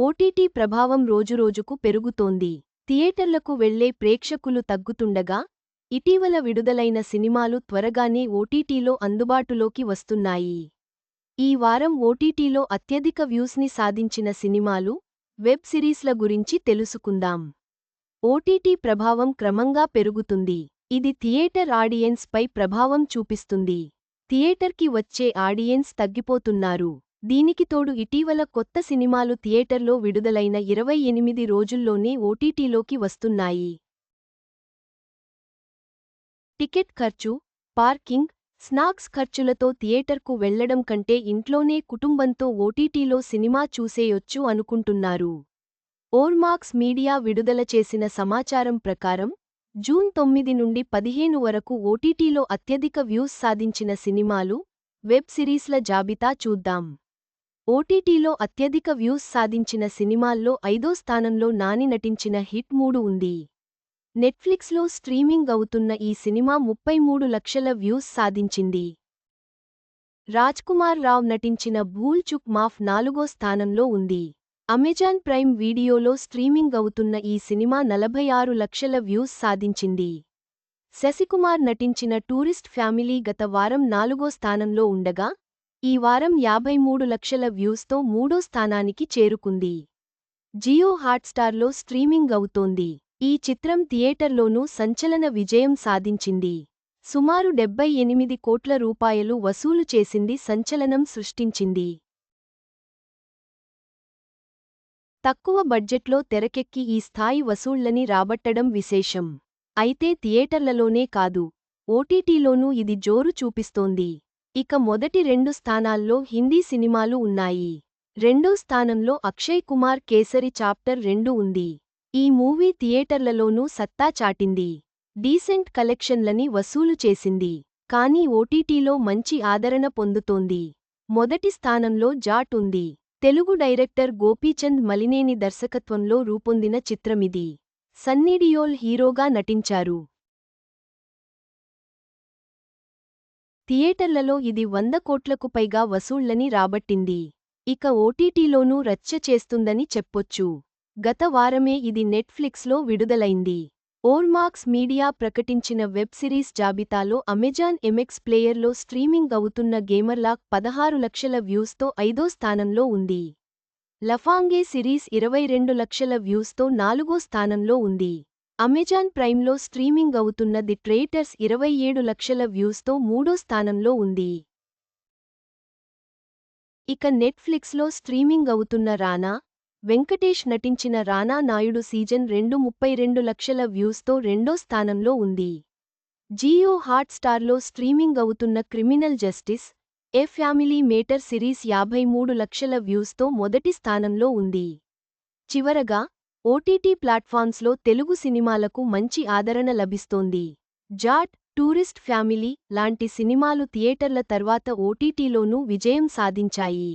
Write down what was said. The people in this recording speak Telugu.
ఓటీటీ ప్రభావం రోజురోజుకు పెరుగుతోంది. థియేటర్లకు వెళ్ళే ప్రేక్షకులు తగ్గుతుండగా ఇటీవల విడుదలైన సినిమాలు త్వరగానే ఓటీటీలో అందుబాటులోకి వస్తున్నాయి. ఈ వారం ఓటీటీలో అత్యధిక వ్యూస్ని సాధించిన సినిమాలు వెబ్ సిరీస్ల గురించి తెలుసుకుందాం. ఓటీటీ ప్రభావం క్రమంగా పెరుగుతుంది. ఇది థియేటర్ ఆడియన్స్ పై ప్రభావం చూపిస్తుంది. థియేటర్కి వచ్చే ఆడియన్స్ తగ్గిపోతున్నారు. దీనికి తోడు ఇటీవల కొత్త సినిమాలు థియేటర్లో విడుదలైన ఇరవై ఎనిమిది రోజుల్లోనే ఓటీటీలోకి వస్తున్నాయి. టికెట్ ఖర్చు పార్కింగ్ స్నాక్స్ ఖర్చులతో థియేటర్కు వెళ్ళడం కంటే ఇంట్లోనే కుటుంబంతో ఓటీటీలో సినిమా చూసేయొచ్చు అనుకుంటున్నారు. ఓర్మాక్స్ మీడియా విడుదల చేసిన సమాచారం ప్రకారం జూన్ తొమ్మిది నుండి పదిహేను వరకు ఓటీటీలో అత్యధిక వ్యూస్ సాధించిన సినిమాలు వెబ్ సిరీస్ల జాబితా చూద్దాం. ఓటీటీలో అత్యధిక వ్యూస్ సాధించిన సినిమాల్లో ఐదో స్థానంలో నాని నటించిన హిట్ మూడు ఉంది. నెట్ఫ్లిక్స్లో స్ట్రీమింగ్ అవుతున్న ఈ సినిమా ముప్పై మూడు లక్షల వ్యూస్ సాధించింది. రాజ్కుమార్ రావ్ నటించిన భూల్ చుక్ మాఫ్ నాలుగో స్థానంలో ఉంది. అమెజాన్ ప్రైమ్ వీడియోలో స్ట్రీమింగ్ అవుతున్న ఈ సినిమా నలభై ఆరు లక్షల వ్యూస్ సాధించింది. శశికుమార్ నటించిన టూరిస్ట్ ఫ్యామిలీ గత వారం నాలుగో స్థానంలో ఉండగా ఈ వారం యాభై మూడు లక్షల వ్యూస్తో మూడో స్థానానికి చేరుకుంది. జియో హాట్స్టార్లో స్ట్రీమింగ్ అవుతోంది. ఈ చిత్రం థియేటర్లోనూ సంచలన విజయం సాధించింది. సుమారు డెబ్బై ఎనిమిది కోట్ల రూపాయలు వసూలు చేసింది సంచలనం సృష్టించింది. తక్కువ బడ్జెట్లో తెరకెక్కి ఈ స్థాయి వసూళ్ళని రాబట్టడం విశేషం. అయితే థియేటర్లలోనే కాదు ఓటీటీలోనూ ఇది జోరు చూపిస్తోంది. ఇక మొదటి రెండు స్థానాల్లో హిందీ సినిమాలు ఉన్నాయి. రెండో స్థానంలో అక్షయ్ కుమార్ కేసరి చాప్టర్ రెండు ఉంది. ఈ మూవీ థియేటర్లలోనూ సత్తా చాటింది. డీసెంట్ కలెక్షన్లని వసూలు చేసింది. కానీ ఓటీటీలో మంచి ఆదరణ పొందుతోంది. మొదటి స్థానంలో జాట్ ఉంది. తెలుగు డైరెక్టర్ గోపీచంద్ మలినేని దర్శకత్వంలో రూపొందిన చిత్రమిది. సన్నీడియోల్ హీరోగా నటించారు. థియేటర్లలో ఇది వంద కోట్లకు పైగా వసూళ్ళని రాబట్టింది. ఇక ఓటీటీలోనూ రచ్చ చేస్తుందని చెప్పొచ్చు. గత వారమే ఇది నెట్ఫ్లిక్స్లో విడుదలైంది. ఓల్మార్క్స్ మీడియా ప్రకటించిన వెబ్ సిరీస్ జాబితాలో అమెజాన్ ఎమెక్స్ ప్లేయర్లో స్ట్రీమింగ్ అవుతున్న గేమర్లాక్ పదహారు లక్షల వ్యూస్తో ఐదో స్థానంలో ఉంది. లఫాంగే సిరీస్ ఇరవై రెండు లక్షల వ్యూస్తో నాలుగో స్థానంలో ఉంది. అమెజాన్ ప్రైమ్లో స్ట్రీమింగ్ అవుతున్న ది ట్రేటర్స్ ఇరవై ఏడు లక్షల వ్యూస్తో మూడో స్థానంలో ఉంది. ఇక నెట్ఫ్లిక్స్లో స్ట్రీమింగ్ అవుతున్న రానా వెంకటేష్ నటించిన రానా నాయుడు సీజన్ రెండు ముప్పై రెండు లక్షల వ్యూస్తో రెండో స్థానంలో ఉంది. జియో హాట్స్టార్లో స్ట్రీమింగ్ అవుతున్న criminal justice a family matter series యాభై మూడు లక్షల వ్యూస్తో మొదటి స్థానంలో ఉంది. చివరగా ఓటీటీ ప్లాట్ఫామ్స్లో తెలుగు సినిమాలకు మంచి ఆదరణ లభిస్తోంది. జాట్ టూరిస్ట్ ఫ్యామిలీ లాంటి సినిమాలు థియేటర్ల తర్వాత ఓటీటీలోనూ విజయం సాధించాయి.